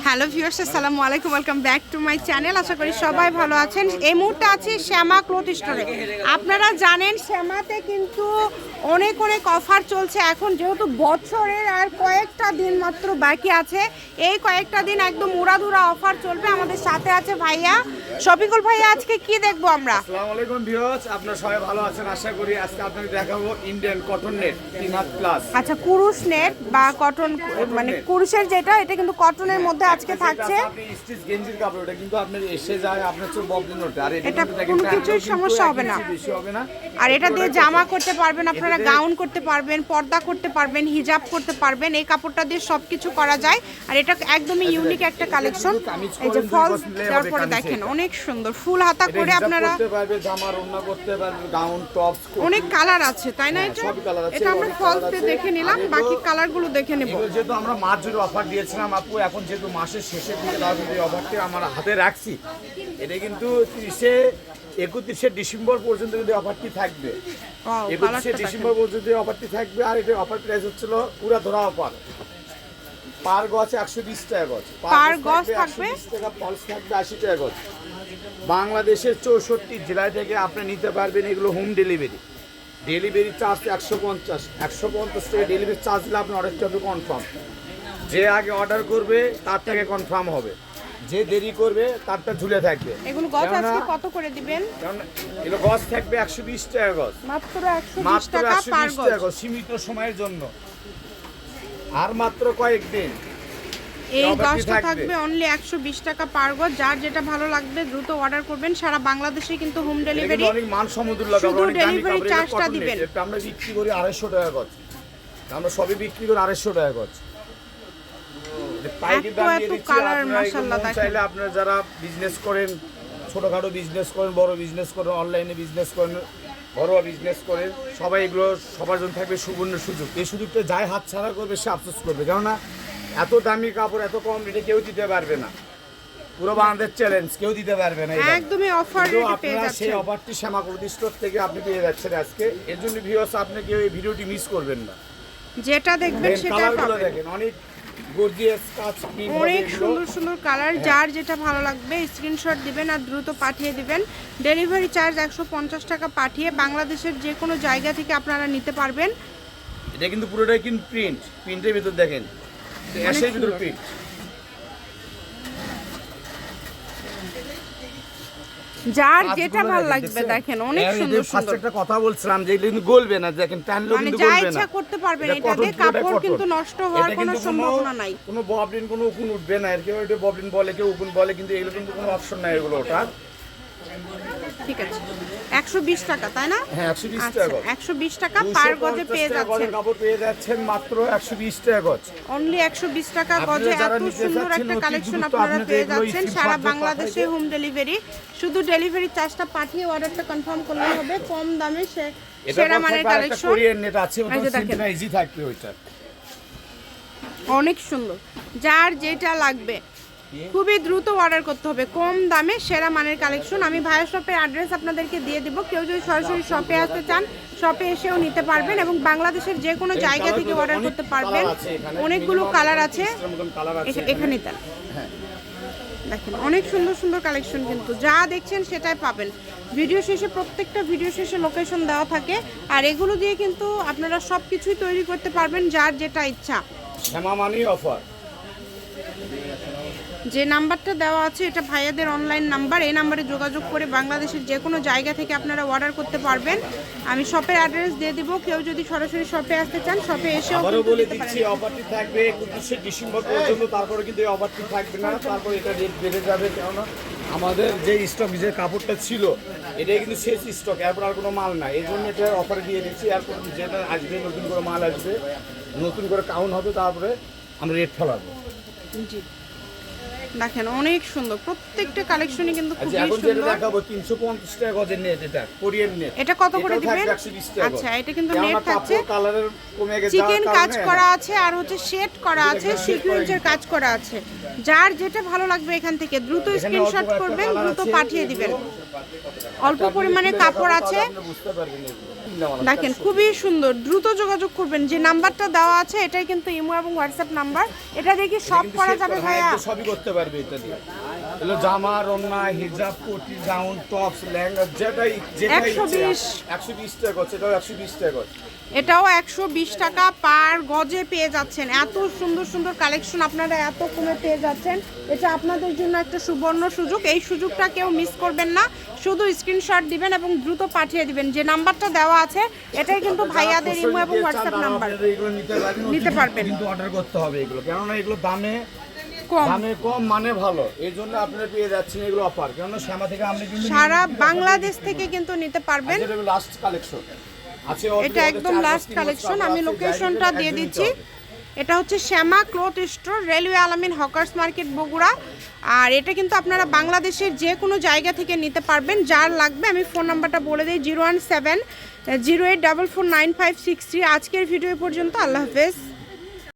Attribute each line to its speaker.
Speaker 1: Hello viewers আসসালামু আলাইকুম welcome back to my channel. আশা করি সবাই ভালো আছেন। এই মুহূর্তে আছি শ্যামা ক্লথ স্টোরে। আপনারা জানেন শ্যামাতে কিন্তু অনেক অনেক অফার চলছে। এখন যেহেতু বছরের আর কয়েকটা দিন মাত্র বাকি আছে এই কয়েকটা দিন একদম উড়াধুরা অফার চলবে আমাদের সাথে আছে ভাইয়া। শফিকুল ভাইয়া আজকে কি দেখব আমরা?
Speaker 2: আসসালামু আলাইকুম ভিউয়ার্স আপনারা সবাই ভালো আছেন? আশা করি আজকে আপনাকে দেখাবো ইন্ডিয়ান কটন নেট তিন হাত প্লাস
Speaker 1: আচ্ছা কুরুশ নেট বা কটন মানে কুরুশের যেটা এটা কিন্তু কটনের মধ্যে আজকে থাকছে?
Speaker 2: স্টিচ গেঞ্জির কাপড় ওটা কিন্তু আপনি এসে যায় আপনার চোখ ববলিন ওঠে। আর এটা
Speaker 1: কোনো কিছুই সমস্যা হবে না। আর এটা দিয়ে জামা করতে পারবেন আপনারা গাউন করতে পারবেন পর্দা করতে পারবেন হিজাব করতে পারবেন এই কাপড়টা দিয়ে সবকিছু করা যায়। আর এটা একদমই ইউনিক একটা কালেকশন এই যে ফলস দেওয়ার পরে দেখেন অনেক সুন্দর। ফুল হাতা করে আপনারা অনেক কালার আছে তাই না
Speaker 2: হ্যাঁ,
Speaker 1: এটা? এটা আমরা ফলস। দেখে নিলাম বাকি কালারগুলো দেখে নেব।
Speaker 2: যেহেতু আমরা জুড়ে অফার দিয়েছিলাম আপু এখন যেহেতু মাসের শেষের দিকে যে অফারটি আমার হাতে রাখছি এটা কিন্তু তিরিশে একত্রিশে ডিসেম্বর পর্যন্ত কিন্তু অফারটি থাকবে। একত্রিশে ডিসেম্বর পর্যন্ত অফারটি থাকবে আর এটা অফার প্রাইস হচ্ছিল পুরো ধরা অফার। পার গছ একশো বিশ টাকা গছ
Speaker 1: Per গজ থাকবে?
Speaker 2: 120 টাকা পলস থাকবে আশি টাকা গছ বাংলাদেশের চৌষট্টি জেলায় থেকে আপনি নিতে পারবেন এগুলো হোম ডেলিভারি ডেলিভারি চার্জ একশো পঞ্চাশ একশো পঞ্চাশ টাকা ডেলিভারি চার্জ দিলে আপনি অর্ডারটা হবে কনফার্ম যে আগে অর্ডার করবে তার থেকে কনফার্ম হবে। যে দেরি করবে তারটা ঝুলে থাকবে।
Speaker 1: এগুলো গছ আজকে কত করে দিবেন?
Speaker 2: কারণ এগুলো গছ থাকবে একশো বিশ টাকা গছ।
Speaker 1: মাত্র একশো বিশ
Speaker 2: মাত্র
Speaker 1: টাকা পার গজ
Speaker 2: টাকা সীমিত সময়ের জন্য। আর মাত্র কয়েকদিন।
Speaker 1: এই গজটা
Speaker 2: থাকবে।
Speaker 1: অনলি একশো বিশ টাকা পার গজ যার যেটা ভালো লাগবে দ্রুত অর্ডার করবেন। সারা বাংলাদেশে কিন্তু হোম ডেলিভারি
Speaker 2: অনেক মান সমুদ্র লাগে
Speaker 1: শুধু charge-টা
Speaker 2: cotton
Speaker 1: দিবেন।
Speaker 2: আমরা বিক্রি করি আড়াইশো টাকা গজ আমরা সবই বিক্রি করি আড়াইশো টাকা গজ এটা পাইকারি
Speaker 1: এত এত মাশাআল্লাহ, দেখেন।
Speaker 2: চাইলে আপনারা যারা বিজনেস করেন ছোটখাটো বিজনেস করেন বড় বিজনেস করেন অনলাইনে বিজনেস করেন ঘরোয়া বিজনেস করেন সবাই এগুলো সবার জন্য থাকবে সুবর্ণ সুযোগ। এই সুযোগটা যাই হাত ছাড়া করবে সে আফসোস করবে। কেননা এত দামি কাপড় এত কম রেটে কেউ দিতে পারবে না। পুরো বাংলাদেশ চ্যালেঞ্জ কেউ দিতে পারবে না
Speaker 1: একদমই অফার রেটে পেয়ে
Speaker 2: সেই অফারটি শ্যামা স্টোর থেকে আপনি পেয়ে যাচ্ছেন আজকে। এর জন্য ভিউয়ার্স আপনি কেউ এই ভিডিওটি মিস করবেন না।
Speaker 1: যেটা দেখবেন সেটা পাবেন।
Speaker 2: দেখেন অনেক
Speaker 1: অনেক সুন্দর সুন্দর কালার যার যেটা ভালো লাগবে স্ক্রিনশট দিবেন আর দ্রুত পাঠিয়ে দিবেন। ডেলিভারি চার্জ একশো পঞ্চাশ টাকা পাঠিয়ে বাংলাদেশের যে কোনো জায়গা থেকে আপনারা নিতে পারবেন।
Speaker 2: এটা কিন্তু পুরোটাই কিন্তু প্রিন্ট প্রিন্টের ভিতর দেখেন। অ্যাশের ভিতর
Speaker 1: সুন্দর।
Speaker 2: প্রিন্ট
Speaker 1: যার যেটা ভালো লাগবে দেখেন অনেক সুন্দর সুন্দর।
Speaker 2: একটা কথা বলছিলাম যে কিন্তু গলবে না দেখেন টানলেও কিন্তু
Speaker 1: যা ইচ্ছা করতে পারবেন
Speaker 2: এটা
Speaker 1: দিয়ে কাপড় কিন্তু নষ্ট হওয়ার কোনো সম্ভাবনা নাই।
Speaker 2: কোনো ববলিন কোনো উকুন উঠবে না। এর কেউ এটা ববলিন বলে কেউ উকুন বলে কিন্তু এগুলো কিন্তু কোনো অপশন নাই এগুলো ওটার
Speaker 1: ঠিক আছে। একশো বিশ টাকা তাই না?
Speaker 2: হ্যাঁ একশো বিশ
Speaker 1: আচ্ছা
Speaker 2: টাকা
Speaker 1: একশো বিশ টাকা পার গজে পেয়ে যাচ্ছেন।
Speaker 2: কাপড় পেয়ে যাচ্ছেন মাত্র একশো বিশ টাকা গজ।
Speaker 1: অনলি একশো বিশ টাকা
Speaker 2: আপনারা
Speaker 1: গজে এত সুন্দর একটা কালেকশন আপনারা পেয়ে যাচ্ছেন। সারা বাংলাদেশে হোম ডেলিভারি শুধু ডেলিভারি চার্জটা পাঠিয়ে অর্ডারটা কনফার্ম করলে হবে। কম দামে সেরা মানের কালেকশন
Speaker 2: কোরিয়ান নেট আছে ওটা ইজি থাকবে ওইটা।
Speaker 1: অনেক সুন্দর। যার যেটা লাগবে খুবই দ্রুত অর্ডার করতে হবে। কম দামে সেরা মানের কালেকশন আমি ভাইয়ের শপের অ্যাড্রেস আপনাদেরকে দিয়ে দিব। কেউ যদি সরাসরি শপে আসতে চান শপে এসেও নিতে পারবেন এবং বাংলাদেশের যে কোনো জায়গা থেকে অর্ডার করতে পারবেন। অনেকগুলো কালার আছে।
Speaker 2: 30 এর মতন কালার আছে
Speaker 1: এখা- এখানে দেন। দেখেন অনেক সুন্দর সুন্দর কালেকশন কিন্তু। যা দেখছেন সেটাই পাবেন। ভিডিও শেষে প্রত্যেকটা ভিডিও শেষে লোকেশন দেওয়া থাকে। আর এগুলো দিয়ে কিন্তু আপনারা সব কিছুই তৈরি করতে পারবেন যার যেটা ইচ্ছা।
Speaker 2: শ্যামা মানি অফার
Speaker 1: যে নাম্বারটা দেওয়া আছে এটা ভাইয়াদের অনলাইন নাম্বার এই নাম্বারে যোগাযোগ করে বাংলাদেশের যে কোনো জায়গা থেকে আপনারা অর্ডার করতে পারবেন। আমি শপের অ্যাড্রেস দিয়ে দিব কেউ যদি সরাসরি শপে আসতে চান শপে এসে
Speaker 2: আবারও বলে দিচ্ছি। অফারটি থাকবে একত্রিশে ডিসেম্বর পর্যন্ত তারপরে কিন্তু এই অফারটি থাকবে না তারপর এটা রেট বেড়ে যাবে কেননা আমাদের যে স্টক যে কাপড়টা ছিল এটাই কিন্তু শেষ স্টক এরপর আর কোনো মাল নাই। এই জন্য এটা অফারে দিয়ে দিচ্ছি এরপর যেটা আসবে নতুন করে মাল আসবে নতুন করে কাউন্ট হবে তারপরে আমরা রেট ফেলাবো।
Speaker 1: জি। দেখেন অনেক সুন্দর। প্রত্যেকটা কালেকশনই কিন্তু
Speaker 2: আচ্ছা
Speaker 1: খুবই সুন্দর।
Speaker 2: দেখাবো তিনশো পঞ্চাশ টাকা গজের নেট এটা কোরিয়ান নেট
Speaker 1: এটা কত করে দিবেন?
Speaker 2: থাকবে 120 টাকা
Speaker 1: আচ্ছা এটা কিন্তু নেট থাকছে।
Speaker 2: কালারের কমে গেছে
Speaker 1: চিকেন কাজ করা আছে আর হচ্ছে শেড করা আছে সিকুয়েন্সের কাজ করা আছে। যার যেটা ভালো লাগবে এখান থেকে দ্রুত স্ক্রিনশট করবেন দ্রুত পাঠিয়ে দিবেন। অল্প পরিমাণে কাপড় আছে।
Speaker 2: বুঝতে পারবেন।
Speaker 1: দেখেন খুবই সুন্দর দ্রুত যোগাযোগ করবেন। যে নাম্বারটা দেওয়া আছে এটাই কিন্তু ইমো এবং হোয়াটসঅ্যাপ নাম্বার। এটা দেখি সব করা যাবে ভাইয়া।
Speaker 2: হ্যাঁ, সবই করতে পারবে এটা দিয়ে। এলো জামা রন্না হিজাব কোটি গাউন টপস লেহেঙ্গা যেটাই যেটাই
Speaker 1: 120
Speaker 2: একশো বিশ টাকা করছে এটাও একশো বিশ টাকা করছে
Speaker 1: এটাও একশো বিশ টাকা পার গজে পেয়ে যাচ্ছেন। এত সুন্দর সুন্দর কালেকশন আপনারা এত কমে পেয়ে যাচ্ছেন। এটা আপনাদের জন্য একটা সুবর্ণ সুযোগ। এই সুযোগটা কেউ মিস করবেন না। শুধু স্ক্রিনশট দিবেন এবং দ্রুত পাঠিয়ে দিবেন। যে নাম্বারটা দেওয়া আছে এটাই কিন্তু ভাইয়াদের ইমো এবং হোয়াটসঅ্যাপ নাম্বার
Speaker 2: নিতে পারবেন। কিন্তু অর্ডার করতে হবে এগুলো। কেননা এগুলো দামে
Speaker 1: কম।
Speaker 2: দামে কম মানে ভালো। এই জন্য আপনারা পেয়ে যাচ্ছেন এগুলো অফার কেননা শ্যামা থেকে আপনি কিন্তু
Speaker 1: সারা বাংলাদেশ থেকে কিন্তু নিতে পারবেন।
Speaker 2: লাস্ট কালেকশন
Speaker 1: এটা একদম লাস্ট কালেকশন আমি লোকেশনটা দিয়ে দিচ্ছি। এটা হচ্ছে Shyama cloth store railway Alamin hawkers market Bogura. আর এটা কিন্তু আপনারা বাংলাদেশের যে কোনো জায়গা থেকে নিতে পারবেন। যার লাগবে আমি ফোন নাম্বারটা বলে দিই zero one seven zero eight double four nine five six three আজকের ভিডিও পর্যন্ত আল্লাহ হাফেজ।